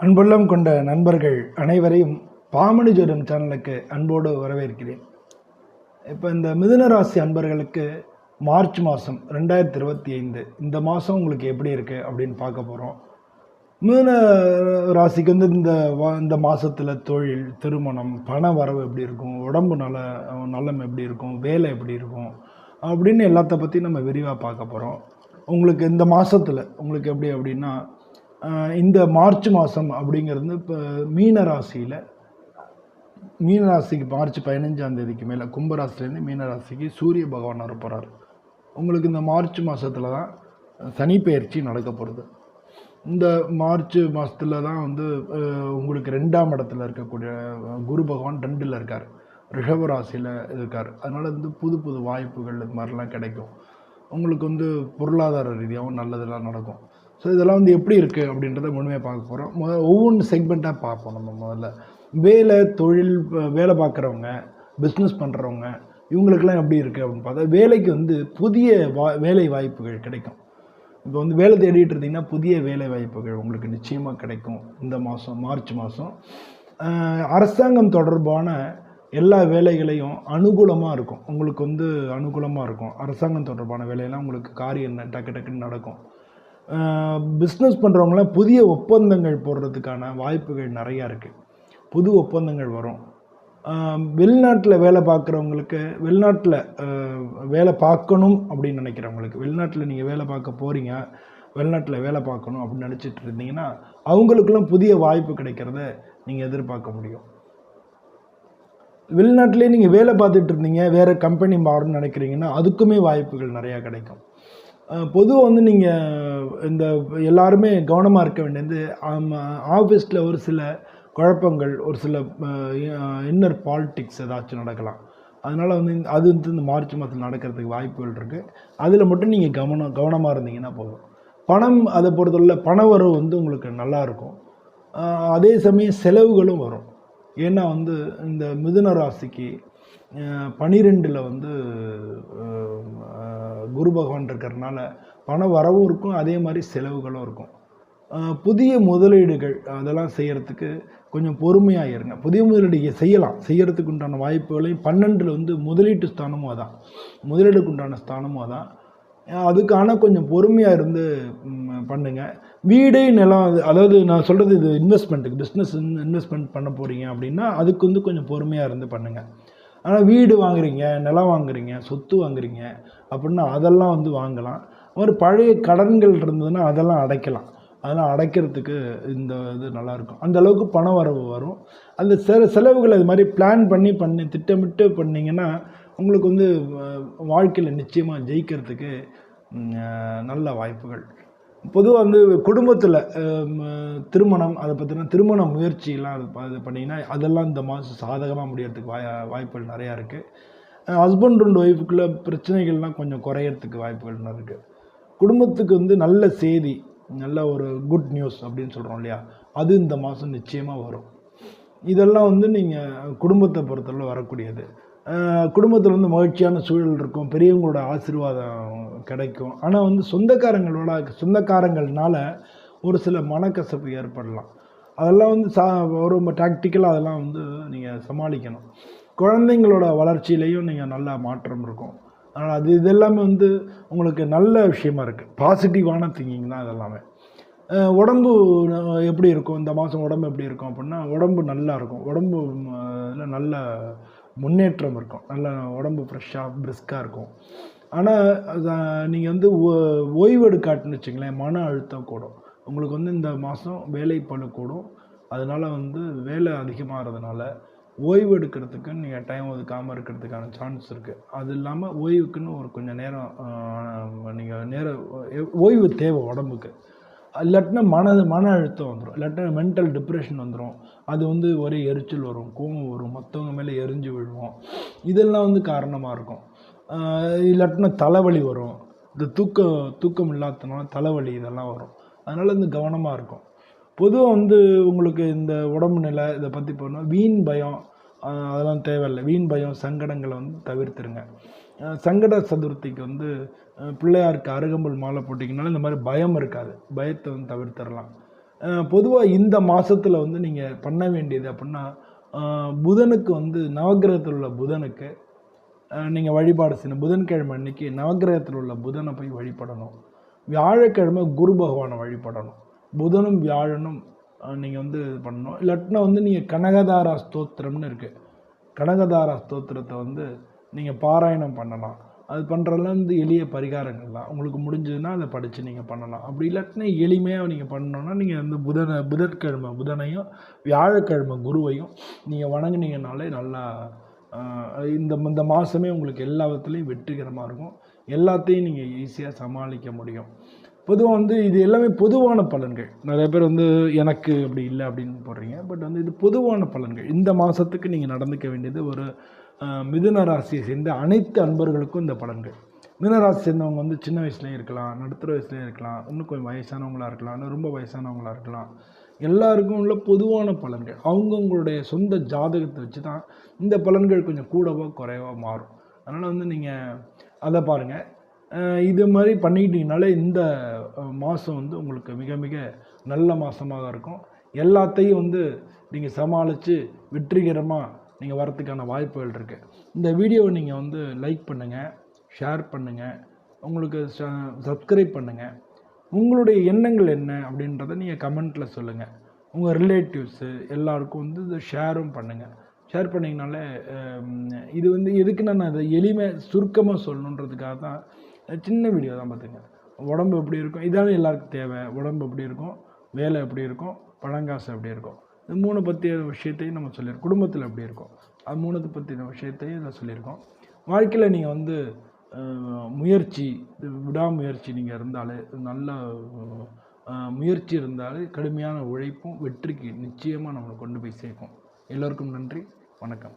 அன்புள்ளம் கொண்ட நண்பர்கள் அனைவரையும் பாமணி ஜோடம் சேனலுக்கு அன்போடு வரவேற்கிறேன். இப்போ இந்த மிதுன ராசி அன்பர்களுக்கு மார்ச் மாதம் ரெண்டாயிரத்தி இருபத்தி ஐந்து இந்த மாதம் உங்களுக்கு எப்படி இருக்குது அப்படின்னு பார்க்க போகிறோம் மிதுன ராசிக்கு வந்து இந்த இந்த மாதத்தில் தொழில் திருமணம் பண வரவு எப்படி இருக்கும் உடம்பு நல நலம் எப்படி இருக்கும் வேலை எப்படி இருக்கும் அப்படின்னு எல்லாத்த பற்றி நம்ம விரிவாக பார்க்க போகிறோம் உங்களுக்கு இந்த மாதத்தில் உங்களுக்கு எப்படி அப்படின்னா இந்த மார்ச் மாதம் அப்படிங்கிறது இப்போ மீன ராசியில் மீன ராசிக்கு மார்ச் பதினஞ்சாம் தேதிக்கு மேலே கும்பராசிலேருந்து மீன ராசிக்கு சூரிய பகவான் வரப்போகிறார் உங்களுக்கு இந்த மார்ச் மாதத்தில் தான் சனிப்பெயர்ச்சி நடக்க போகிறது இந்த மார்ச் மாதத்தில் தான் வந்து உங்களுக்கு ரெண்டாம் இடத்துல இருக்கக்கூடிய குரு பகவான் ரெண்டில் இருக்கார். ரிஷப ராசியில் இருக்கார். அதனால் வந்து புது புது வாய்ப்புகள் இது மாதிரிலாம் கிடைக்கும். உங்களுக்கு வந்து பொருளாதார ரீதியாகவும் நல்லதெல்லாம் நடக்கும். ஸோ இதெல்லாம் வந்து எப்படி இருக்குது அப்படின்றத முழுமையாக பார்க்க போகிறோம் முத ஒவ்வொன்று செக்மெண்ட்டாக பார்ப்போம் நம்ம முதல்ல. வேலை தொழில் வேலை பார்க்குறவங்க பிஸ்னஸ் பண்ணுறவங்க இவங்களுக்கெல்லாம் எப்படி இருக்குது அப்படின்னு பார்த்தா வேலைக்கு வந்து புதிய வா வேலை வாய்ப்புகள் கிடைக்கும். இப்போ வந்து வேலை தேடிட்டு இருந்தீங்கன்னா புதிய வேலை வாய்ப்புகள் உங்களுக்கு நிச்சயமாக கிடைக்கும். இந்த மாதம் மார்ச் மாதம் அரசாங்கம் தொடர்பான எல்லா வேலைகளையும் அனுகூலமாக இருக்கும். உங்களுக்கு வந்து அனுகூலமாக இருக்கும். அரசாங்கம் தொடர்பான வேலையெல்லாம் உங்களுக்கு காரியம் டக்கு டக்குன்னு நடக்கும். பிஸ்னஸ் பண்ணுறவங்களாம் புதிய ஒப்பந்தங்கள் போடுறதுக்கான வாய்ப்புகள் நிறையா இருக்குது புது ஒப்பந்தங்கள் வரும். வெளிநாட்டில் வேலை பார்க்குறவங்களுக்கு வெளிநாட்டில் வேலை பார்க்கணும் அப்படின்னு நினைக்கிறவங்களுக்கு வெளிநாட்டில் நீங்கள் வேலை பார்க்க போகிறீங்க வெளிநாட்டில் வேலை பார்க்கணும் அப்படின்னு நினச்சிட்டு இருந்தீங்கன்னா அவங்களுக்கெல்லாம் புதிய வாய்ப்பு கிடைக்கிறத நீங்கள் எதிர்பார்க்க முடியும். வெளிநாட்டிலே நீங்கள் வேலை பார்த்துட்டு இருந்தீங்க வேறு கம்பெனி மாறணும்னு நினைக்கிறீங்கன்னா அதுக்குமே வாய்ப்புகள் நிறையா கிடைக்கும். பொதுவாக வந்து நீங்கள் இந்த எல்லாருமே கவனமாக இருக்க வேண்டியது ஆஃபீஸில் ஒரு சில குழப்பங்கள் ஒரு சில இன்னர் பாலிட்டிக்ஸ் ஏதாச்சும் நடக்கலாம். அதனால் வந்து அது வந்து இந்த மார்ச் மாதத்தில் நடக்கிறதுக்கு வாய்ப்புகள் இருக்குது அதில் மட்டும் நீங்கள் கவனம் கவனமாக இருந்தீங்கன்னா போதும். பணம் அதை பொறுத்தவரை பண வரவு வந்து உங்களுக்கு நல்லாயிருக்கும் அதே சமயம் செலவுகளும் வரும். ஏன்னா வந்து இந்த மிதுன ராசிக்கு பனிரெண்டில் வந்து குரு பகவான் இருக்கிறதுனால பண வரவும் இருக்கும் அதே மாதிரி செலவுகளும் இருக்கும். புதிய முதலீடுகள் அதெல்லாம் செய்கிறதுக்கு கொஞ்சம் பொறுமையாக இருங்க. புதிய முதலீடு செய்யலாம். செய்கிறதுக்கு உண்டான வாய்ப்புகளையும் பன்னெண்டில் வந்து முதலீட்டு ஸ்தானமும் அதான். முதலீடுக்கு உண்டான ஸ்தானமும் அதான். அதுக்கான கொஞ்சம் பொறுமையாக இருந்து பண்ணுங்கள் வீடே வீடு நிலம் அதாவது நான் சொல்கிறது இது இன்வெஸ்ட்மெண்ட்டுக்கு பிஸ்னஸ் இன்வெஸ்ட்மெண்ட் பண்ண போகிறீங்க அப்படின்னா அதுக்கு வந்து கொஞ்சம் பொறுமையாக இருந்து பண்ணுங்கள் ஆனால் வீடு வாங்குறீங்க நிலம் வாங்குறீங்க சொத்து வாங்குறீங்க அப்படின்னா அதெல்லாம் வந்து வாங்கலாம். ஒரு பழைய கடன்கள் இருந்ததுன்னா அதெல்லாம் அடைக்கலாம். அதெல்லாம் அடைக்கிறதுக்கு இந்த இது நல்லாயிருக்கும். அந்த அளவுக்கு பண வரவு வரும். அந்த செல செலவுகள் அது மாதிரி பிளான் பண்ணி பண்ணி திட்டமிட்டு பண்ணிங்கன்னா உங்களுக்கு வந்து வாழ்க்கையில் நிச்சயமாக ஜெயிக்கிறதுக்கு நல்ல வாய்ப்புகள். பொதுவாக வந்து குடும்பத்தில் திருமணம் அதை பற்றின திருமண முயற்சியெல்லாம் அது இது பண்ணிங்கன்னா அதெல்லாம் இந்த மாதம் சாதகமாக முடியறதுக்கு வாய் வாய்ப்புகள் நிறையா இருக்குது ஹஸ்பண்ட் அண்ட் ஒய்ஃபுக்குள்ளே பிரச்சனைகள்லாம் கொஞ்சம் குறையறதுக்கு வாய்ப்புகள் இருக்குது குடும்பத்துக்கு வந்து நல்ல செய்தி நல்ல ஒரு குட் நியூஸ் அப்படின்னு சொல்கிறோம் இல்லையா? அது இந்த மாதம் நிச்சயமாக வரும். இதெல்லாம் வந்து நீங்கள் குடும்பத்தை பொறுத்தளவு வரக்கூடியது. குடும்பத்தில் வந்து மகிழ்ச்சியான சூழல் இருக்கும். பெரியவங்களோட ஆசீர்வாதம் கிடைக்கும். ஆனால் வந்து சொந்தக்காரங்களோட சொந்தக்காரங்கள்னால ஒரு சில மனக்கசப்பு ஏற்படலாம். அதெல்லாம் வந்து சா ரொம்ப டாக்டிக்கலாக அதெல்லாம் வந்து நீங்கள் சமாளிக்கணும். குழந்தைங்களோட வளர்ச்சியிலையும் நீங்கள் நல்ல மாற்றம் இருக்கும். அதனால் அது இதெல்லாமே வந்து உங்களுக்கு நல்ல விஷயமா இருக்குது பாசிட்டிவான திங்கிங் தான் இதெல்லாமே. உடம்பு எப்படி இருக்கும்? இந்த மாதம் உடம்பு எப்படி இருக்கும் அப்படின்னா உடம்பு நல்லா இருக்கும். உடம்பு இதில் நல்ல முன்னேற்றம் இருக்கும். நல்ல உடம்பு ஃப்ரெஷ்ஷாக பிரிஸ்காக இருக்கும். ஆனால் நீங்கள் வந்து ஓ- ஓய்வு எடுக்காட்டுன்னு வச்சுங்களேன் மன அழுத்தம் கூடும். உங்களுக்கு வந்து இந்த மாதம் வேலை பளு கூடும். அதனால் வந்து வேலை அதிகமாகிறதுனால ஓய்வு எடுக்கிறதுக்கு நீங்கள் டைம் ஒதுக்காமல் இருக்கிறதுக்கான சான்ஸ் இருக்குது அது இல்லாமல் ஓய்வுக்குன்னு ஒரு கொஞ்சம் நேரம் நீங்கள் நேரம் ஓய்வு தேவை உடம்புக்கு. இல்லாட்டினா மன மன அழுத்தம் வந்துடும் இல்லாட்டினா மென்டல் டிப்ரெஷன் வந்துடும் அது வந்து ஒரே எரிச்சல் வரும் கோபம் வரும் மற்றவங்க மேலே எரிஞ்சு விழுவோம். இதெல்லாம் வந்து காரணமாக இருக்கும். இல்லாட்டினா தலைவலி வரும். இந்த தூக்கம் தூக்கம் இல்லாதனால தலைவலி இதெல்லாம் வரும். அதனால் வந்து கவனமாக இருக்கும். பொதுவாக வந்து உங்களுக்கு இந்த உடம்பு நிலை இதை பற்றி போனால் வீண் பயம் அதெல்லாம் தேவையில்லை. வீண் பயம் சங்கடங்களை வந்து தவிர்த்துருங்க. சங்கட சதுர்த்திக்கு வந்து பிள்ளையாருக்கு அருகம்புல் மாலை போட்டிங்கனால இந்த மாதிரி பயம் இருக்காது. பயத்தை வந்து தவிர்த்துடலாம் பொதுவாக இந்த மாதத்தில் வந்து நீங்கள் பண்ண வேண்டியது அப்படின்னா புதனுக்கு வந்து நவக்கிரகத்தில் உள்ள புதனுக்கு நீங்கள் வழிபாடு செய்யணும். புதன்கிழமை அன்னைக்கு நவக்கிரகத்தில் உள்ள புதனை போய் வழிபடணும். வியாழக்கிழமை குரு பகவானை வழிபடணும். புதனும் வியாழனும் நீங்கள் வந்து இது பண்ணணும். இல்லாட்டினா வந்து நீங்கள் கனகதாரா ஸ்தோத்திரம்னு இருக்குது கனகதாரா ஸ்தோத்திரத்தை வந்து நீங்கள் பாராயணம் பண்ணலாம். அது பண்ணுறதுலாம் வந்து எளிய பரிகாரங்கள் தான் உங்களுக்கு முடிஞ்சதுன்னா அதை படித்து நீங்கள் பண்ணலாம். அப்படி இல்லாட்டினா எளிமையாக நீங்கள் பண்ணணுன்னா நீங்கள் வந்து புதனை புதன்கிழமை புதனையும் வியாழக்கிழமை குருவையும் நீங்கள் வணங்கினீங்கனாலே நல்லா இந்த இந்த மாதமே உங்களுக்கு எல்லா விதத்துலேயும் வெற்றிகரமாக இருக்கும். எல்லாத்தையும் நீங்கள் ஈஸியாக சமாளிக்க முடியும். பொதுவாக வந்து இது எல்லாமே பொதுவான பலன்கள். நிறைய பேர் வந்து எனக்கு அப்படி இல்லை அப்படின்னு போடுறீங்க. பட் வந்து இது பொதுவான பலன்கள். இந்த மாதத்துக்கு நீங்கள் நடந்துக்க வேண்டியது ஒரு மிதுன ராசியை சேர்ந்த அனைத்து அன்பர்களுக்கும் இந்த பலன்கள். மிதுன ராசி சேர்ந்தவங்க வந்து சின்ன வயசுலேயும் இருக்கலாம் நடுத்தர வயசுலேயும் இருக்கலாம் இன்னும் கொஞ்சம் வயசானவங்களா இருக்கலாம் இன்னும் ரொம்ப வயசானவங்களாக இருக்கலாம். எல்லாருக்கும் உள்ள பொதுவான பலன்கள். அவங்கவுங்களுடைய சொந்த ஜாதகத்தை வச்சு தான் இந்த பலன்கள் கொஞ்சம் கூடவோ குறைவோ மாறும். அதனால் வந்து நீங்கள் அதை பாருங்கள் இது மாதிரி பண்ணிக்கிட்டீங்கனாலே இந்த மாதம் வந்து உங்களுக்கு மிக மிக நல்ல மாதமாக இருக்கும். எல்லாத்தையும் வந்து நீங்கள் சமாளித்து வெற்றிகரமாக நீங்கள் வரத்துக்கான வாய்ப்புகள் இருக்குது இந்த வீடியோவை நீங்கள் வந்து லைக் பண்ணுங்கள் ஷேர் பண்ணுங்கள் உங்களுக்கு சப்ஸ்கிரைப் பண்ணுங்கள் உங்களுடைய எண்ணங்கள் என்ன அப்படின்றத நீங்கள் கமெண்ட்டில் சொல்லுங்கள் உங்கள் ரிலேட்டிவ்ஸு எல்லாருக்கும் வந்து இதை ஷேரும் பண்ணுங்கள் ஷேர் பண்ணிங்கனால இது வந்து எதுக்கு நான் அதை எளிமை சுருக்கமாக சொல்லணுன்றதுக்காக தான் சின்ன வீடியோ தான் பார்த்துங்க உடம்பு எப்படி இருக்கும்? இதான எல்லாருக்கும் தேவை. உடம்பு எப்படி இருக்கும்? வேலை எப்படி இருக்கும்? பழங்காசு எப்படி இருக்கும்? இது மூணு பற்றிய விஷயத்தையும் நம்ம சொல்லியிருக்கோம். குடும்பத்தில் எப்படி இருக்கும்? அது மூணுத்தை பற்றின விஷயத்தையும் இதில் சொல்லியிருக்கோம். வாழ்க்கையில் நீங்கள் வந்து முயற்சி விடாமுயற்சி நீங்கள் இருந்தாலே நல்ல முயற்சி இருந்தாலே கடுமையான உழைப்பும் வெற்றிக்கு நிச்சயமாக நம்மளை கொண்டு போய் சேர்க்கும். எல்லோருக்கும் நன்றி. வணக்கம்.